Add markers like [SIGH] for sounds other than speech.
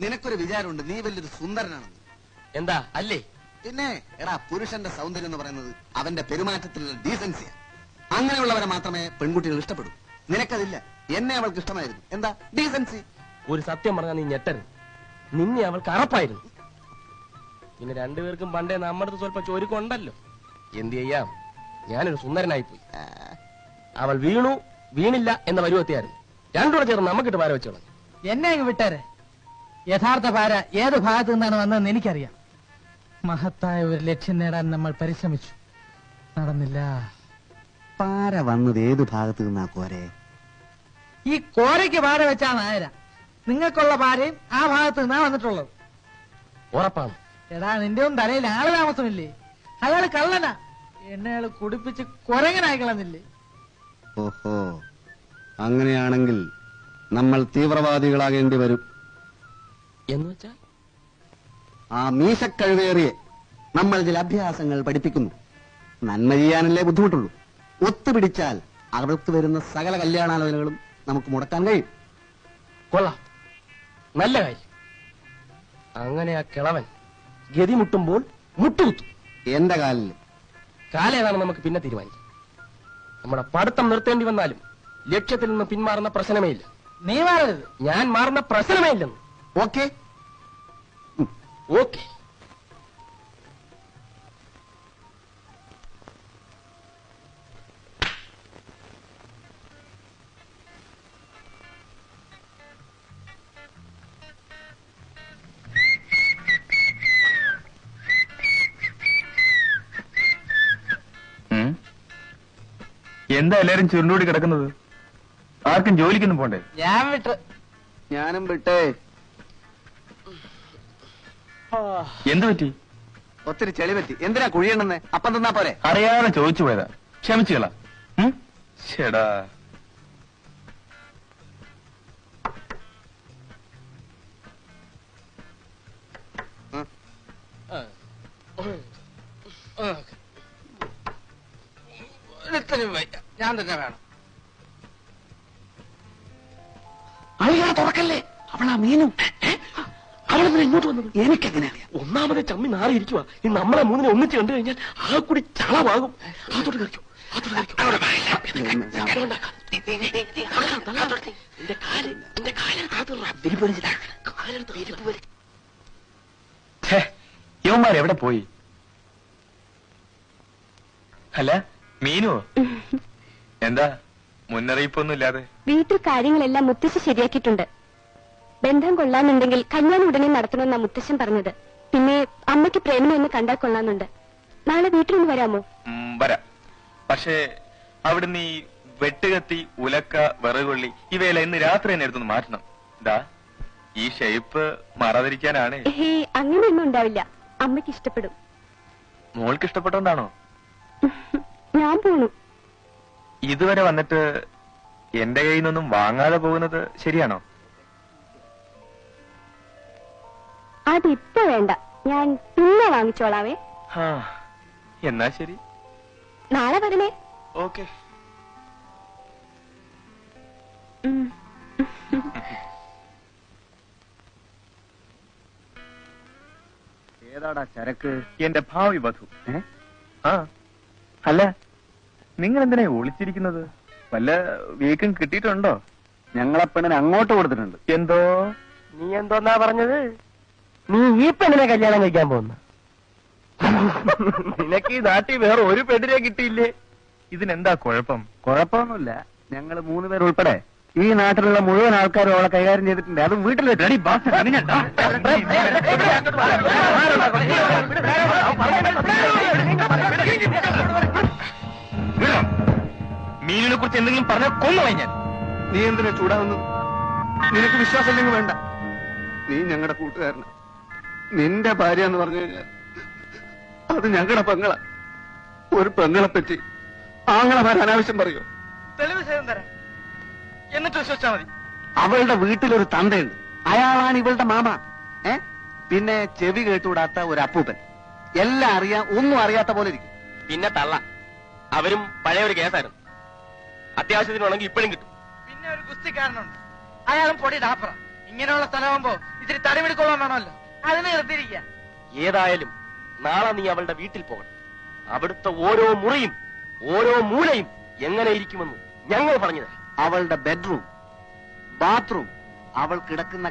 നിനക്കൊരു വിചാരമുണ്ട് നീ വലിയൊരു സുന്ദരനാണെന്ന് എന്താ അല്ലേ? പിന്നെ എടാ പുരുഷന്റെ സൗന്ദര്യം എന്ന് പറയുന്നത് അവന്റെ പെരുമാറ്റത്തിലുള്ള ഡീസൻസിയാ അങ്ങനെയുള്ളവരെ മാത്രമേ പെൺകുട്ടികൾ ഇഷ്ടപ്പെടൂ. നിനക്കതില്ല. എന്നെ അവൾക്ക് ഇഷ്ടമായിരുന്നു. എന്താ? ഡീസൻസി ഒരു സത്യം പറഞ്ഞാൽ നീ ഞെട്ടരുത്. നിന്നെ അവൾക്ക് അറപ്പായിരുന്നു. പിന്നെ രണ്ടുപേർക്കും പണ്ടേ നമ്മുടെ അടുത്ത് സ്വല്പം ചോരുക്കുണ്ടല്ലോ. എന്ത് ചെയ്യാം? ഞാനൊരു സുന്ദരനായി പോയി അവൾ വീണു വീണില്ല എന്ന പരുവത്തിയായിരുന്നു. രണ്ടുകൂടെ ചേർന്ന് നമുക്കിട്ട് പാര വെച്ചോളാം. എന്നെ അങ്ങ് വിട്ടേരെ. യഥാർത്ഥ ഭാര ഏത് ഭാഗത്തു നിന്നാണ് വന്നതെന്ന് എനിക്കറിയാം. മഹത്തായ ഒരു ലക്ഷ്യം നേടാൻ നമ്മൾ പരിശ്രമിച്ചു. നടന്നില്ല. പാര വന്നത് ഏത് ഭാഗത്തു നിന്നാ കോരെ? ഈ കോരയ്ക്ക് പാര വെച്ചാ നായര. നിങ്ങൾക്കുള്ള പാരയും ആ ഭാഗത്ത് നിന്നാ വന്നിട്ടുള്ളത്. ഉറപ്പാണ്. എടാ നിന്റെ ഒന്നും തലയിൽ ആൾ താമസമില്ലേ? അയാൾ കള്ളനാ. എന്നെ അയാൾ കുടിപ്പിച്ച് കുരങ്ങനായി കളഞ്ഞില്ലേ? ഓഹോ. അങ്ങനെയാണെങ്കിൽ നമ്മൾ തീവ്രവാദികളാകേണ്ടി വരും. എന്ന് വെച്ചാ ആ മീശക്കഴുവേറിയെ നമ്മൾ ചില അഭ്യാസങ്ങൾ പഠിപ്പിക്കുന്നു. നന്മ ചെയ്യാനല്ലേ ബുദ്ധിമുട്ടുള്ളൂ. ഒത്തുപിടിച്ചാൽ അവർക്ക് വരുന്ന സകല കല്യാണാലോചനകളും നമുക്ക് മുടക്കാൻ കഴിയും. കൊള്ളാം. നല്ല കാര്യം. അങ്ങനെ ആ കിളവൻ ഗതി മുട്ടുമ്പോൾ മുട്ടുകുത്തും. എന്റെ കാലിൽ കാലേതാണ് നമുക്ക് പിന്നെ തീരുമാനിക്കാം. നമ്മുടെ പഠിത്തം നിർത്തേണ്ടി വന്നാലും ലക്ഷ്യത്തിൽ നിന്ന് പിന്മാറുന്ന പ്രശ്നമേ ഇല്ല. നീ മാറരുത്. ഞാൻ മാറുന്ന പ്രശ്നമേ ഇല്ലെന്ന്. ഓക്കെ. ഓക്കെ. എന്താ എല്ലാരും ചുരുണ്ടുകൂടി കിടക്കുന്നത്? ആർക്കും ജോലിക്കൊന്നും പോണ്ടേ? ഞാൻ വിട്ട് ഞാനും വിട്ടേ. എന്തു പറ്റി? ഒത്തിരി ചെളി പറ്റി. എന്തിനാ കുഴിയണെന്ന്? അപ്പം തന്നാ പോരെ. അറിയാതെ ചോദിച്ചു പോയതാ. ക്ഷമിച്ചുകള. ചേടാ. ഞാൻ തന്നെ വേണം. അഴികളെ തുറക്കല്ലേ? അവളാ മീനും. അവളെന്തിനാ ഇങ്ങോട്ട് വന്നത്? എനിക്കെങ്ങനെ അറിയാം? ഒന്നാമതെ ചമ്മി നാറിയിരിക്കുക ഈ നമ്മളെ മൂന്നിനെ ഒന്നിച്ച് കണ്ടു കഴിഞ്ഞാൽ ആ കൂടി ചളവാകും. അതോട്ട് കളിക്കും എന്റെ കാൽ എന്റെ കാൽ. അത് വിരിപ്പ് വലിച്ചിട്ടാണ് കാലെടുത്ത് വിരിപ്പ് വലി ഛേ, ഇവന്മാർ എവിടെ പോയി? അല്ല മീനു? എന്താ മുന്നറിയിപ്പൊന്നും ഇല്ലാതെ വീട്ടിൽ കാര്യങ്ങളെല്ലാം മുത്തശ്ശി ശരിയാക്കിയിട്ടുണ്ട്. ബന്ധം കൊള്ളാന്നുണ്ടെങ്കിൽ കല്യാണം ഉടനെ നടത്തണമെന്നാ മുത്തശ്ശൻ പറഞ്ഞത്. പിന്നെ അമ്മയ്ക്ക് പ്രേമം എന്ന് കണ്ടാൽ കൊള്ളാന്നുണ്ട് നാളെ നിന്ന് വരാമോ? വരാം. പക്ഷേ അവിടെ നീ വെട്ടുകത്തി ഉലക്ക വിറകുള്ളി ഇവയെല്ലാം ഇന്ന് രാത്രി തന്നെ എടുത്തൊന്ന് മാറ്റണം. ഇതാ ഈ ഷേപ്പ് മറതിരിക്കാനാണ്. അങ്ങനെയൊന്നും ഉണ്ടാവില്ല. അമ്മയ്ക്ക് ഇഷ്ടപ്പെടും. മോൾക്ക് ഇഷ്ടപ്പെട്ടോണ്ടാണോ? ഞാൻ പോണു. ഇതുവരെ വന്നിട്ട് എന്റെ കയ്യിൽ നിന്നൊന്നും വാങ്ങാതെ പോകുന്നത് ശരിയാണോ? അതിപ്പോ വേണ്ട. ഞാൻ പിന്നെ വാങ്ങിച്ചോളാവേ. ആ എന്നാ ശരി. നാളെ വരണേ ഓക്കെ. ഏതാടാ ചരക്ക്? എന്റെ ഭാവി വധു? ആ. അല്ല നിങ്ങൾ എന്തിനാ ഒളിച്ചിരിക്കുന്നത്? വല്ല വീക്കും കിട്ടിയിട്ടുണ്ടോ? ഞങ്ങളെ പെണ്ണിന് അങ്ങോട്ട് കൊടുത്തിട്ടുണ്ട്. എന്തോ? നീ എന്തോന്നാ പറഞ്ഞത്? നീ ഈ പെണ്ണിനെ കല്യാണം കഴിക്കാൻ പോകുന്ന? [LAUGHS] നിനക്ക് ഈ നാട്ടിൽ വേറെ ഒരു പെണ്ണിനെ കിട്ടിയില്ലേ? ഇതിനെന്താ കുഴപ്പം? കുഴപ്പമൊന്നുമില്ല. ഞങ്ങൾ മൂന്ന് പേർ ഉൾപ്പെടെ ഈ നാട്ടിലുള്ള മുഴുവൻ ആൾക്കാരും അവളെ കൈകാര്യം ചെയ്തിട്ടുണ്ട്. അത് വീട്ടിൽ വെച്ച് മീനിനെ കുറിച്ച് എന്തെങ്കിലും പറഞ്ഞാൽ കൊന്നുപോയി ഞാൻ. നീ എന്തിനാ ചൂടാവുന്നു നിനക്ക് വിശ്വാസമില്ലെങ്കിൽ വേണ്ട. നീ ഞങ്ങളുടെ കൂട്ടുകാരന. നിന്റെ ഭാര്യ എന്ന് പറഞ്ഞു കഴിഞ്ഞാൽ അത് ഞങ്ങളുടെ പെങ്ങള. ഒരു പെങ്ങളെ പറ്റി ആങ്ങളമാർ അനാവശ്യം പറയോ. തെളിവ് സഹിതം തരാം. എന്നിട്ട് വിശ്വസിച്ചാ മതി. അവളുടെ വീട്ടിലൊരു തന്തയുണ്ട്. അയാളാണ് ഇവളുടെ മാമ. ഏ? പിന്നെ ചെവി കേട്ടുകൂടാത്ത ഒരു അപ്പൂപ്പൻ. എല്ലാം അറിയാ ഒന്നും അറിയാത്ത പോലെ ഇരിക്കും. പിന്നെ തള്ള. അവരും പഴയ ഒരു കേസായിരുന്നു. അത്യാവശ്യത്തിനുണ്ടെങ്കിൽ ഇപ്പോഴും കിട്ടും. പിന്നെ ഒരു ഗുസ്തിക്കാരനുണ്ട്. അയാളും പൊടി ഡാപ്പറ. ഇങ്ങനെയുള്ള സ്ഥലമാകുമ്പോ ഇത്തിരി തടിമെടുക്കോളാൻ വേണമല്ലോ. അതിന് നിർത്തിയിരിക്കുക. ഏതായാലും നാളെ നീ അവളുടെ വീട്ടിൽ പോകണം. അവിടുത്തെ ഓരോ മുറിയും ഓരോ മൂലയും എങ്ങനെ ഇരിക്കുമെന്ന് ഞങ്ങൾ പറഞ്ഞത് അവളുടെ ബെഡ്റൂം ബാത്റൂം അവൾ കിടക്കുന്ന